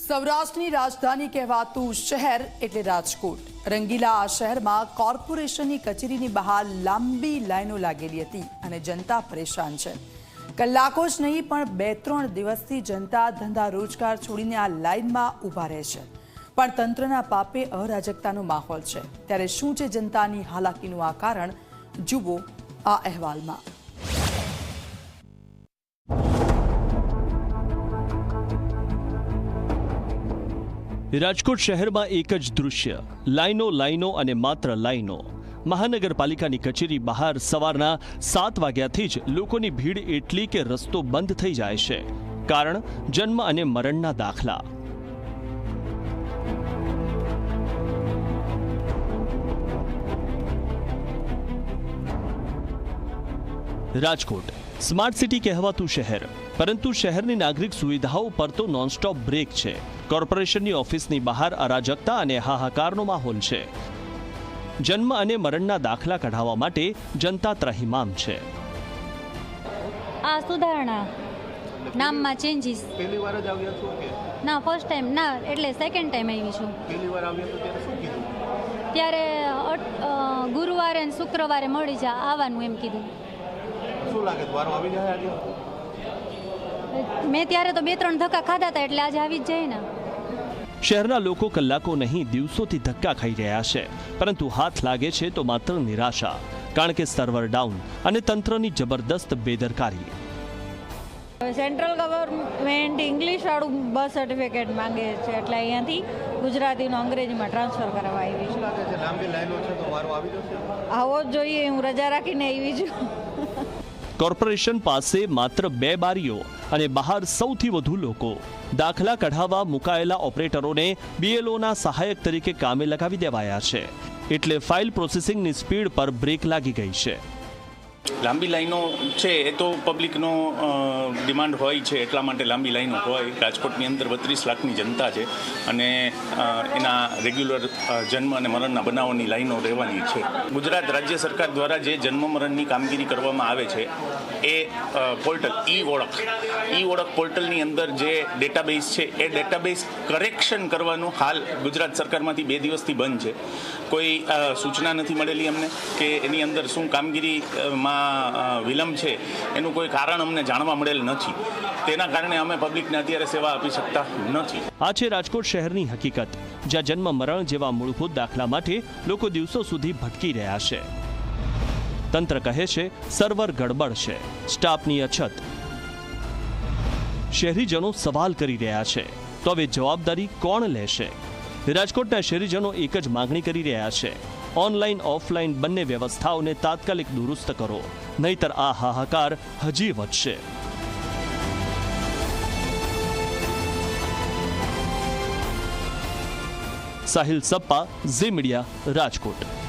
સૌરાષ્ટ્રની રાજધાની કહેવાતું શહેર એટલે રાજકોટ. રંગીલા આ શહેરમાં કોર્પોરેશનની કચેરીની બહાર લાંબી લાઈનો લાગેલી હતી અને જનતા પરેશાન છે. કલાકો જ નહીં, પણ બે ત્રણ દિવસથી જનતા ધંધા રોજગાર છોડીને આ લાઈનમાં ઊભા રહે છે. પણ તંત્રના પાપે અરાજકતાનો માહોલ છે. ત્યારે શું છે જનતાની હાલાકીનું આ કારણ? જુઓ આ અહેવાલમાં. રાજકોટ શહેરમાં એક જ દૃશ્ય. લાઈનો લાઈનો અને માત્ર લાઈનો. મહાનગરપાલિકાની કચેરી બહાર સવારના સાત વાગ્યાથી જ લોકોની ભીડ એટલી કે રસ્તો બંધ થઈ જાય છે. કારણ જન્મ અને મરણના દાખલા. રાજકોટ. સ્માર્ટ સિટી કહેવાતું શહેર. પરંતુ શહેરની નાગરિક સુવિધાઓ પર તો નોનસ્ટોપ બ્રેક છે. કોર્પોરેશનની ઓફિસની બહાર અરાજકતા અને હાહાકારનો માહોલ છે. જન્મ અને મરણના દાખલા કઢાવવા માટે જનતા ત્રહિમામ છે. આ સુધારણા નામમાં ચેન્જીસ પહેલી વાર જ આવ્યા છો કે? ના ફર્સ્ટ ટાઈમ ના એટલે સેકન્ડ ટાઈમ આવી છું. પહેલી વાર આવ્યા તો ત્યારે શું કીધું? ત્યારે ગુરુવારે અને શુક્રવારે મળી જા આવવાનું એમ કીધું. શું લાગે વારો આવી જાય આજે? મેં ત્યારે તો બે ત્રણ ધક્કા ખાધા હતા એટલે આજે આવી જ જાય ને. શહેરના લોકો કલાકો નહીં દિવસોથી ધક્કા ખાઈ રહ્યા છે. પરંતુ હાથ લાગે છે તો માત્ર નિરાશા. કારણ કે સર્વર ડાઉન અને તંત્રની જબરદસ્ત બેદરકારી. સેન્ટ્રલ ગવર્મેન્ટ ઇંગ્લિશ વાળું બર્થ સર્ટિફિકેટ માંગે છે. એટલે અહીંયાથી ગુજરાતીનું અંગ્રેજીમાં ટ્રાન્સફર કરવા આવી છું. આવો જ જોઈએ હું રજા રાખીને આવી છું. કોર્પોરેશન પાસે માત્ર બે બારીઓ અને બહાર સૌથી વધુ લોકો. દાખલા કઢાવવા મુકાયેલા ઓપરેટરોને બીએલઓના સહાયક તરીકે કામે લગાવી દેવાયા છે. એટલે ફાઇલ પ્રોસેસિંગની સ્પીડ પર બ્રેક લાગી ગઈ છે. લાંબી લાઈનો છે, એ તો પબ્લિકનો ડિમાન્ડ હોય છે, એટલા માટે લાંબી લાઈનો હોય. રાજકોટની અંદર બત્રીસ લાખની જનતા છે અને એના રેગ્યુલર જન્મ અને મરણના બનાવોની લાઈનો રહેવાની છે. ગુજરાત રાજ્ય સરકાર દ્વારા જે જન્મ મરણની કામગીરી કરવામાં આવે છે, એ પોર્ટલ ઈ ઓળખ ઈ ઓળખ પોર્ટલની અંદર જે ડેટાબેઝ છે, એ ડેટાબેઝ કરેક્શન કરવાનું હાલ ગુજરાત સરકારમાંથી બે દિવસથી બંધ છે. કોઈ સૂચના નથી મળેલી અમને કે એની અંદર શું કામગીરીમાં અ, વિલંબ છે એનું કોઈ કારણ અમને જાણવા મળેલ નથી. તેના કારણે અમે પબ્લિકને અત્યારે સેવા આપી શકતા નથી. આ છે રાજકોટ શહેરની હકીકત જ્યાં જન્મ મરણ જેવા મૂળભૂત દાખલા માટે લોકો દિવસો સુધી ભટકી રહ્યા છે. તંત્ર કહે છે સર્વર ગડબડ છે સ્ટાફની અછત. શહેરીજનો સવાલ કરી રહ્યા છે તો હવે જવાબદારી કોણ લેશે? રાજકોટના શહેરીજનો એક જ માગણી કરી રહ્યા છે ઓનલાઈન, ઓફલાઈન બંને વ્યવસ્થાઓને તાત્કાલિક દુરુસ્ત કરો. નહીતર આ હાહાકાર હજી વધશે. સાહિલ સપ્પા, ઝી મીડિયા, રાજકોટ.